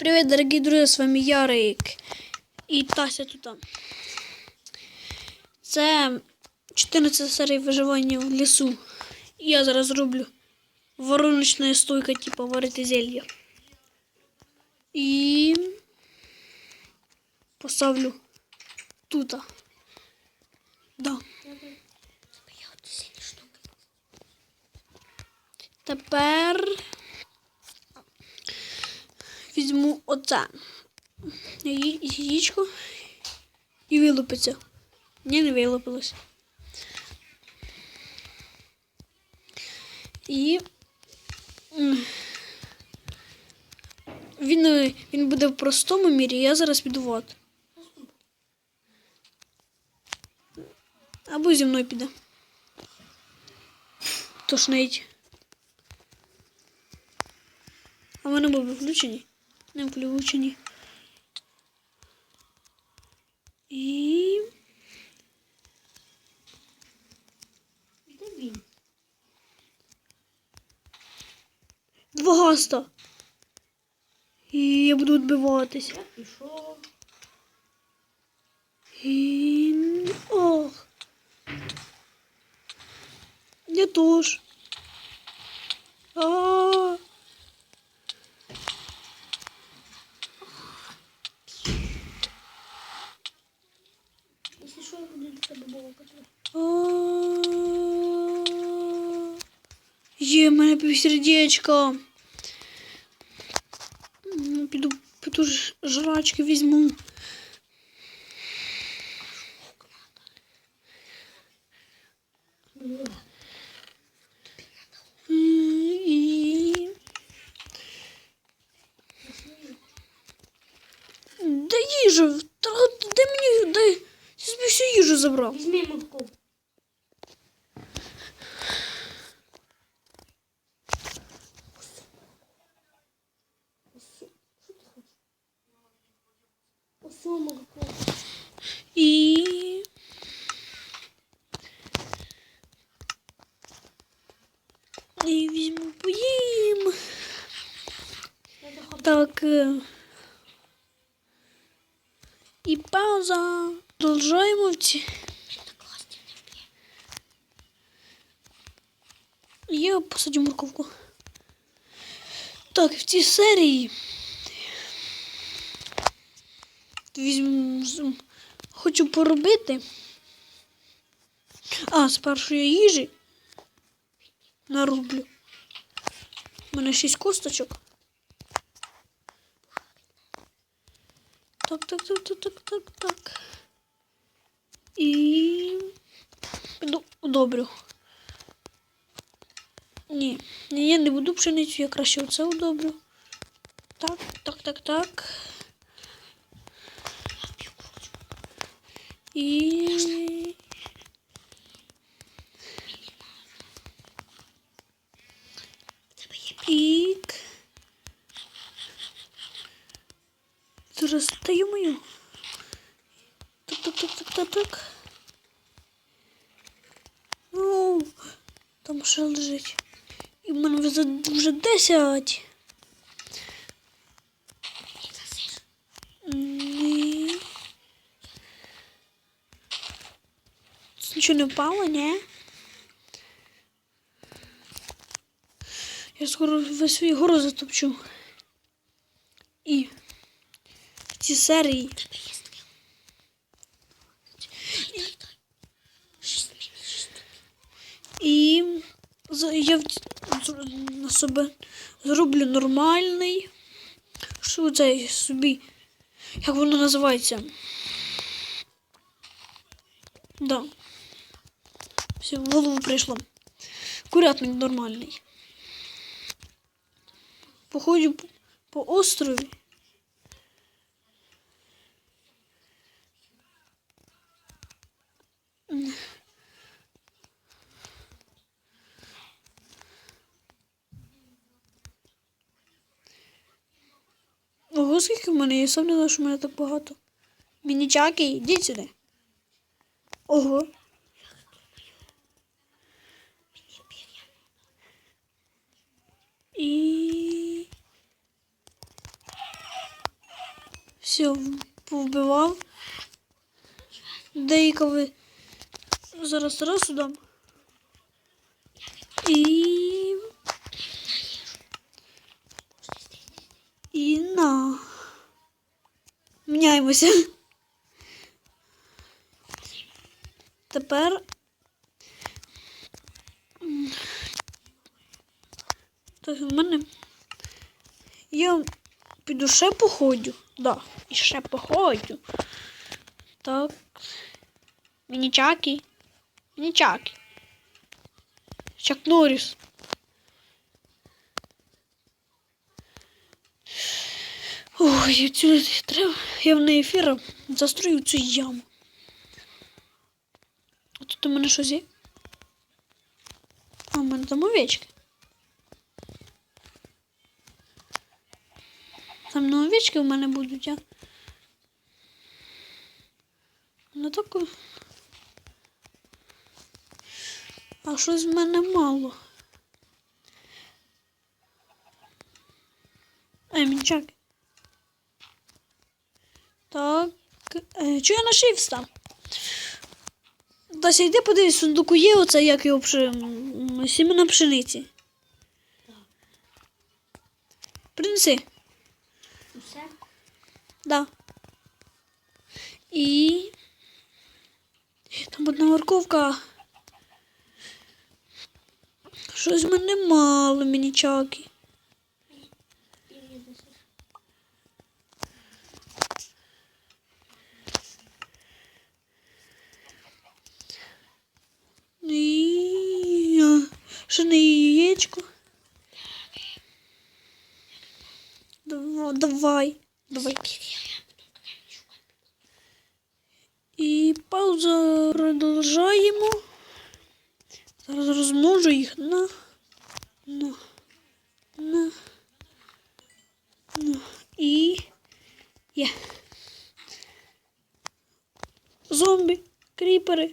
Привет, дорогие друзья, з вами Ярик і Тася тут. Це 14 серія виживання в лісу. І я зараз роблю вороночна стойка, типу варити зелья. І поставлю тут. Да. Тепер візьму оце. Яєчко і вилупиться. Ні, не вилупилось. І він, е, він буде в простому мірі, я зараз піду в ад. Або зі мною піде. Тошнить. А в мене були включені? Не включені. І. Де він? Два гаста. І я буду відбиватись. Я пішов. І... Ох. Я теж. А. Якщо що, я буду до тебе балакати. А. Є, в мене півсердечка. М, Піду, жрачки візьму. Де їжа? Де мені? Де? Я собі всю їжу забрав. Візьми мотку. І. І візьму поїм. Так. І пауза. Продовжуємо в ці. Я посадю морковку. Так, в цій серії. Візьму. Хочу поробити. А, спершу я їжі нарублю. У мене шість косточок. Так, так, так, так, так, так, так. І удобрю. Ні, ні, я не буду пшеницю, я краще оце удобрю. Так, так, так, так. І. Пік. Зараз стаю мою. Так, так, так. Ну, там ще лежить. І в мене вже, вже 10. Ні. Тут Нічого не впало, ні? Я скоро весь свій город затопчу. І в цій серії. І з- я на себе зроблю нормальний. Що це собі? Як воно називається? Да. Все, в голову прийшло. Курятник нормальний. Походжу по- по острові. М. Скільки в мене, я сам не знаю, що в мене так багато. Мінічаки, йдіть сюди. Ого. І Все, повбивав. Деякові зараз раз дам. І. І на. Міняємося. Тепер. Так, в мене. Я піду ще походю. Да, і ще походю. Так. Мінічаки. Мінічаки. Чак Норріс. Ой, я цю треба. Я в неї ефіра застрою цю яму. А тут у мене щось є? А, у мене там овечки. Там не овечки в мене будуть, а. Ну так. А щось в мене мало. Ей, мінчак. Так. Е, чого я на шиї встав? Тася, йди подивись, в сундуку є оце, як його пши... сімена пшениці. Принеси. Усе? Да. І. Там одна морковка. Щось в мене мало мінічаки. І віднесеш. І... а, Ще не яєчко. Давай, давай. І пауза продовжаємо. Зараз розмножу їх на. На. На. На. І. Є. Зомбі, кріпери.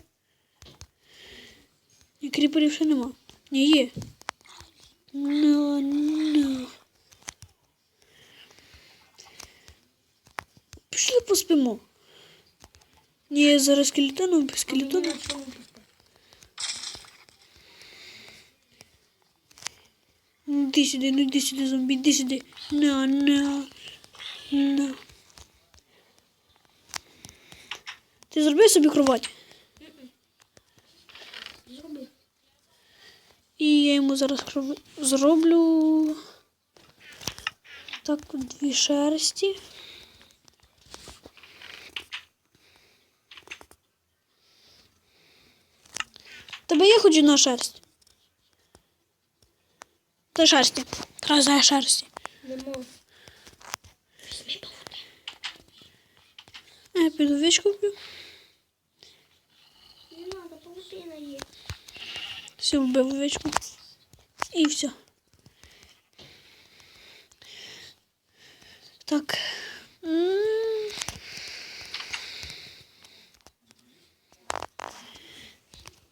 Ні, кріперів ще нема. Ні, є. Ну, ну. Пішли. Ні, я зараз скелетоном, без скелетону. Ну, сюди, ну іди сюди, зомбі, іди сюди. На, на, на. Ти зроби собі кровать. Зроби. І я йому зараз кров- зроблю так дві шерсті. Тебе є хоч одна шерсть? Та шерсті. Краса шерсті. Не можу. Я піду вічку вб'ю. Не треба, павутина є. Все, вбив овечку. І все. Так.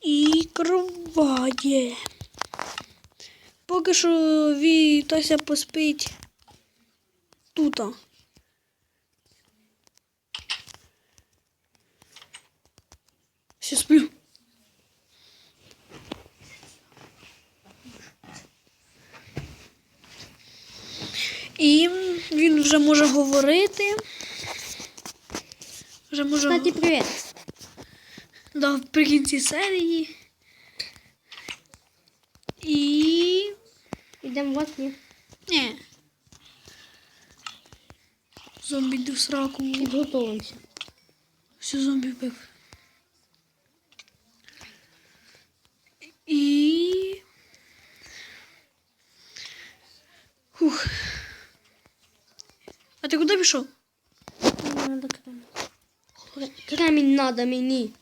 І кроває. Поки що Вітася поспить тута. Все сплю. І він вже може говорити. Вже може Кстати, привіт. Да, при кінці серії. І. Йдемо в окні. Ні. Зомбі йде в сраку. Підготовимося. Все зомбі вбив. І. Хух. А ти куди пішов? Надо кремінь. Кремінь надо мені.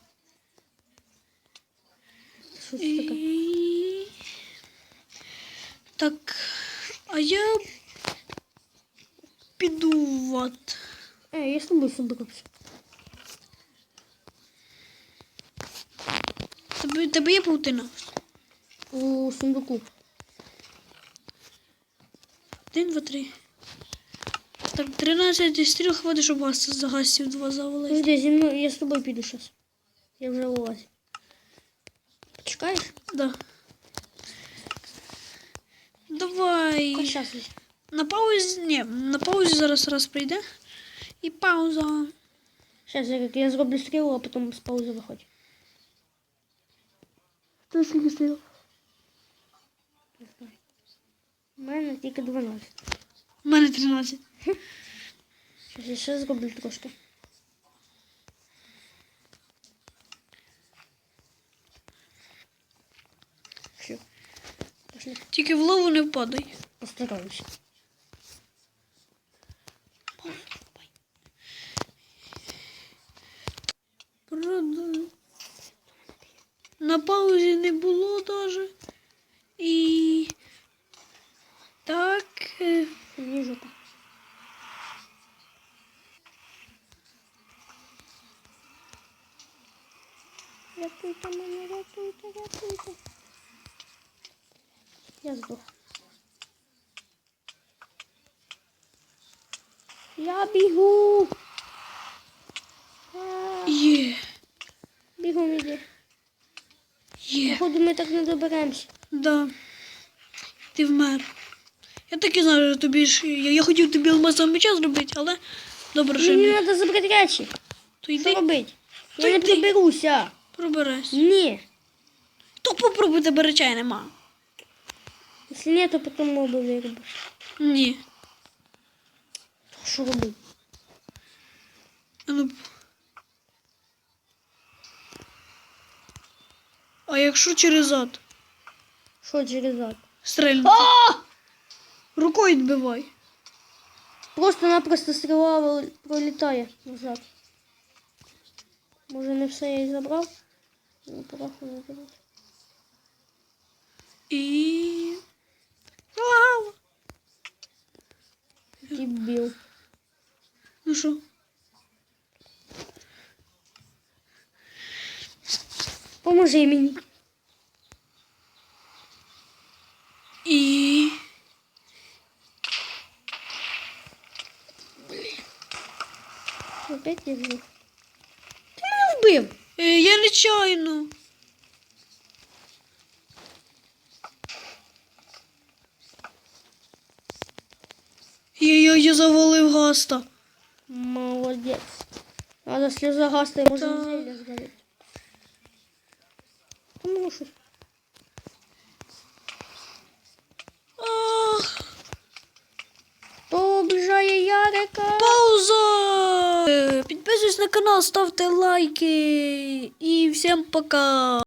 Що це таке? І... Так, а я піду в ад. Е, я з тобою собирався. Тебе, тебе є паутина? У сундуку. Один, два, три. Так, 13 стріл хватить, щоб вас за гастів два завалити. Подожди, зі мною, я з тобою піду зараз. Я вже у вас. Почекаєш? Да. Давай. Хоч. На паузі. Ні, на паузі зараз раз прийде. І пауза. Зараз я, я зроблю стрілу, а потім з паузи виходь. Хто скільки стріл? Не знаю. У мене тільки 12. У мене 13. Зараз я ще зроблю трошки. Все. Пошли. Тільки в лову не впадай. Постараюся. Правда. На паузі не було даже. І. Так. е, Вижу так. Рятуйте мене, рятуйте, рятуйте. Я здох. Я бігу. Є. Бігом іди. Є. Походу ми так не доберемося. Да. Ти вмер. Я так і знаю, що тобі ж. Я, я хотів тобі алмазом меча зробити, але добре, що Мені треба забрати речі. То Що йди, робити? Я не йди. проберуся. проберись. Ні. То попробуй тебе речей нема. Якщо ні, то потім моби виробиш. Ні. Що робити? А ну. А якщо через зад? Що через зад? Стрельнути. Рукою відбивай. Просто-напросто стріла вил- пролітає назад. Може не все я і забрав? Ну, пораху не забрав. І. Вау! Дебіл. Ну що? Поможи мені. І. Опять я вбив. Ти мене вбив. Е, я нечайно. Я завалив гаста. Молодець. Надо сльоза гаста і може Так. зілля згорить. Тому що Ах, то обіжає Ярика. пауза! Е, Підписуйтесь на канал, ставте лайки. І всім пока.